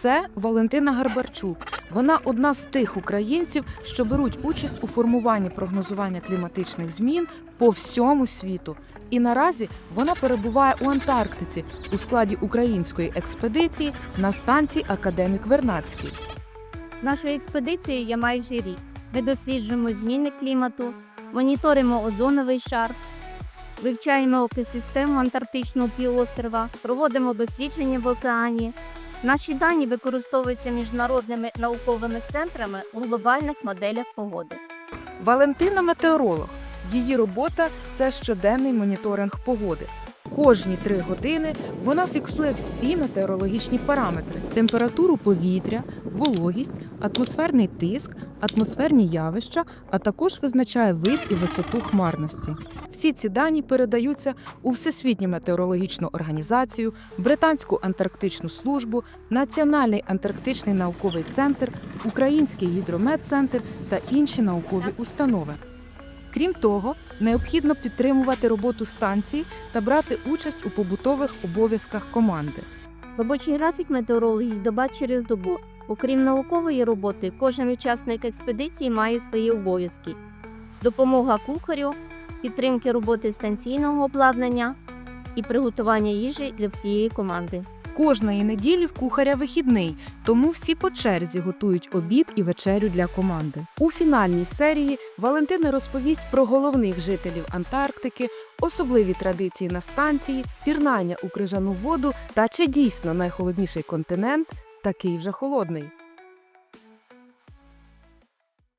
Це Валентина Гарбарчук. Вона одна з тих українців, що беруть участь у формуванні прогнозування кліматичних змін по всьому світу. І наразі вона перебуває у Антарктиці у складі української експедиції на станції Академік Вернадський. Нашою експедицією є майже рік. Ми досліджуємо зміни клімату, моніторимо озоновий шар, вивчаємо екосистему Антарктичного півострова, проводимо дослідження в океані. Наші дані використовуються міжнародними науковими центрами у глобальних моделях погоди. Валентина метеоролог. Її робота це щоденний моніторинг погоди. Кожні три години вона фіксує всі метеорологічні параметри: температуру повітря, вологість, атмосферний тиск, атмосферні явища, а також визначає вид і висоту хмарності. Всі ці дані передаються у Всесвітню метеорологічну організацію, Британську антарктичну службу, Національний антарктичний науковий центр, Український гідрометцентр та інші наукові установи. Крім того, необхідно підтримувати роботу станції та брати участь у побутових обов'язках команди. Робочий графік метеорологів доба через добу. Окрім наукової роботи, кожен учасник експедиції має свої обов'язки: допомога кухарю, підтримки роботи станційного обладнання і приготування їжі для всієї команди. Кожної неділі в кухаря вихідний, тому всі по черзі готують обід і вечерю для команди. У фінальній серії Валентина розповість про головних жителів Антарктики, особливі традиції на станції, пірнання у крижану воду та чи дійсно найхолодніший континент такий вже холодний.